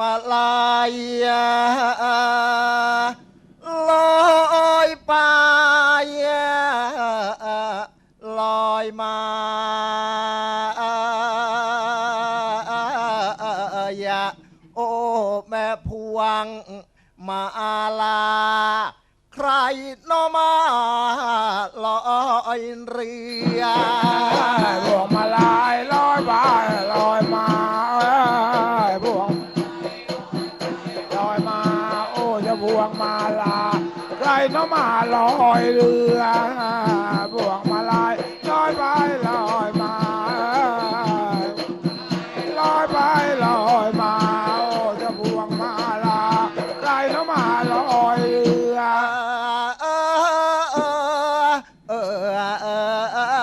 มาลายลอยไปลอยมาโอ้แม่พวงมาลา ใครโนมาลอยเรือ วงมาลาใครน้องมาลอยเรือบวงมาลายลอยไปลอยมาลอยไปลอยมาโอ้จะบวงมาลาใครน้องมาลอยเรือเออเออเออเออ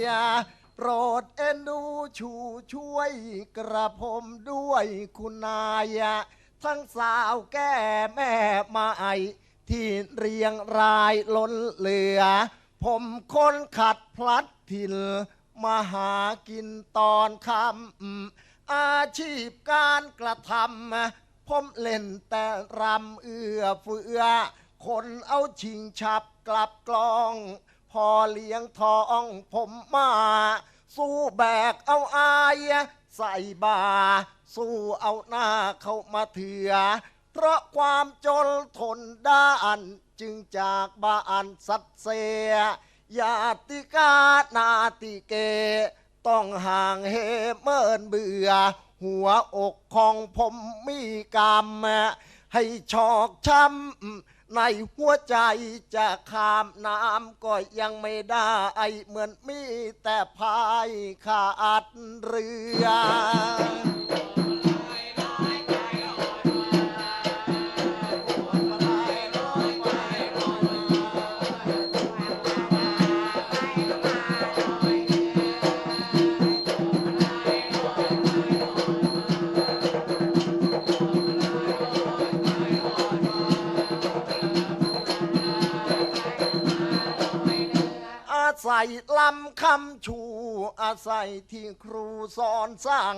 อย่าโป รดเอ็นดูชูช่วยกระผมด้วยคุณนายทั้งสาวแก่แม่ไม้ที่เรียงรายล้นเหลือ ผมคนขัดพลัดถิ่นมาหากินตอนคำอาชีพการกระทำผมเล่นแต่รำเอื้อเฟือ คนเอาชิงฉับกลับกลอง พอเลี้ยงทองผมมา สู้แบกเอาอายใส่บา สู้เอาหน้าเข้ามาเถือ เพราะความจนทนด้านจึงจากบ้านสัตเสียญาติกานาติเก ต้องห่างเหเมินเบื่อ หัวอกของผมมีกรรมให้ชอกช้ำ ในหัวใจจะข้ามน้ำก็ยังไม่ได้เหมือนมีแต่พายขาดเรือ ลำคำชูอาศัยที่ครูสอนสร้าง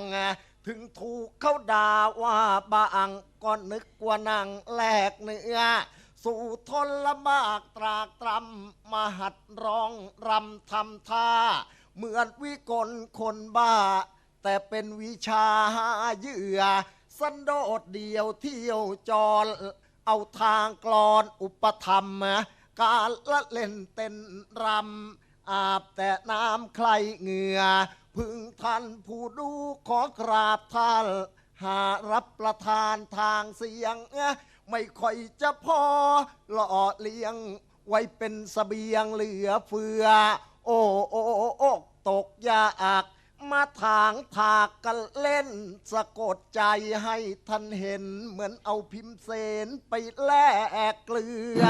ถึงถูกเขาด่าว่าบางก็นึกว่านังแหลกเนื้อ สู่ทนลำบากตรากตรำมาหัดร้องรำทำท่า เหมือนวิกลคนบ้า แต่เป็นวิชาหาเหยื่อ สันโดษเดียวเที่ยวจร เอาทางกลอนอุปธรรมการละเล่นเต้นรำ อาบแต่น้ำใครเหงื่อ พึงท่านผู้ดูขอกราบท่าน หารับประทานทางเสียง ไม่ค่อยจะพอหล่อเลี้ยง ไว้เป็นสเสบียงเหลือเฟือ โอ้โอ้โอ้ตกยากมาทางถากกันเล่น สะกดใจให้ท่านเห็น เหมือนเอาพิมพ์เสนไปแลกเกลือ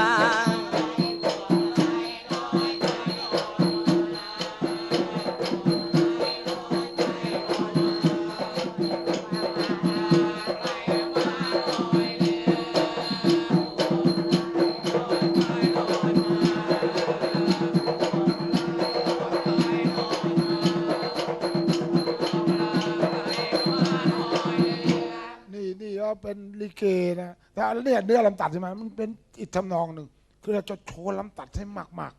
ลิเกนะแต่อันเนี่ยเนื้อลำตัดใช่ไหมมันเป็นอีกทำนองหนึ่งคือเราจะโชว์ลำตัดให้มากมาก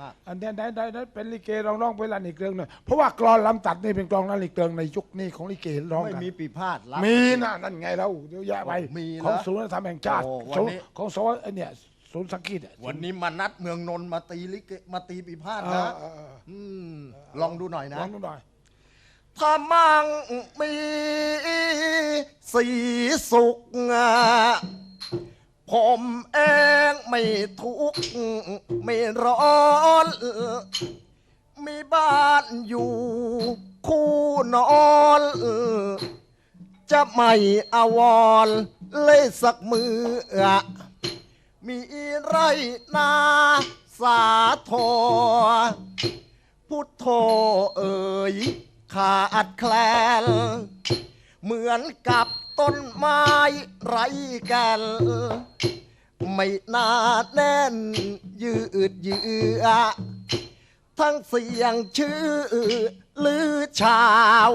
มากๆอันเนี้ยได้ได้ได้เป็นลิเกร้องร้องไปละอีกเรื่องหนึ่งเพราะว่ากลอนลำตัดนี่เป็นกลอนนั่นอีกเรื่องในยุคนี้ของลิเกร้องไม่กันมีปีพาดรับมีนะนั่นไงเราเดี๋ยวแยะไปมีเหรอของศูนย์วัฒนธรรมแห่งชาติโอ้วันศูนย์นี้ ของศูนย์ไอเนี่ยศูนย์สังกีตอะ วันนี้มานัดเมืองนนท์มาตีลิเกมาตีปีพาดเอนะอเออเอออื มลองดูหน่อยนะ ลองดูหน่อย ถ้ามั่งมีสีสุขผมเองไม่ทุกข์ไม่ร้อนมีบ้านอยู่คู่นอน จะไม่อาวรเลยสักมือ มีไรนาสาโทพุทโธเอ่ย ขาดแคลน เหมือนกับต้นไม้ไรแกันไม่นาแน่นยืดเยื้อทั้งเสียงชื่อลือชาว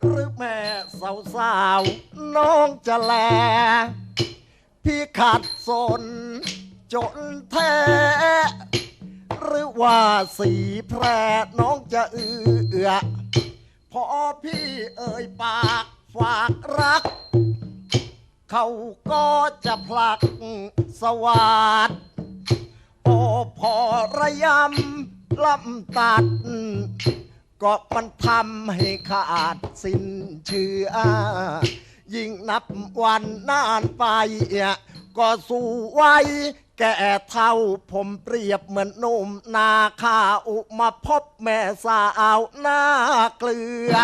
หรือแม่สาวสาวน้องจะแล พี่ขัดสนจนแท้ หรือว่าสีแพรน้องจะเอือ อพี่เอ่ยปากฝากรัก เขาก็จะผลักสวัสดโอพอระยำลำตัด ก็มันทำให้ขาดสิ้นเชื่อ ยิ่งนับวันนานไป ก็สู้ไว้ แก่เท่าผมเปรียบเหมือนนุ่มนาคาอุมาพบแม่สาวหน้าเกลือ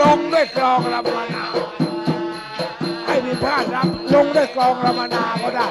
ลงด้วยกลองลำมานาวให้มีพลาดรับ ลงด้วยกลองลำมานาวก็ได้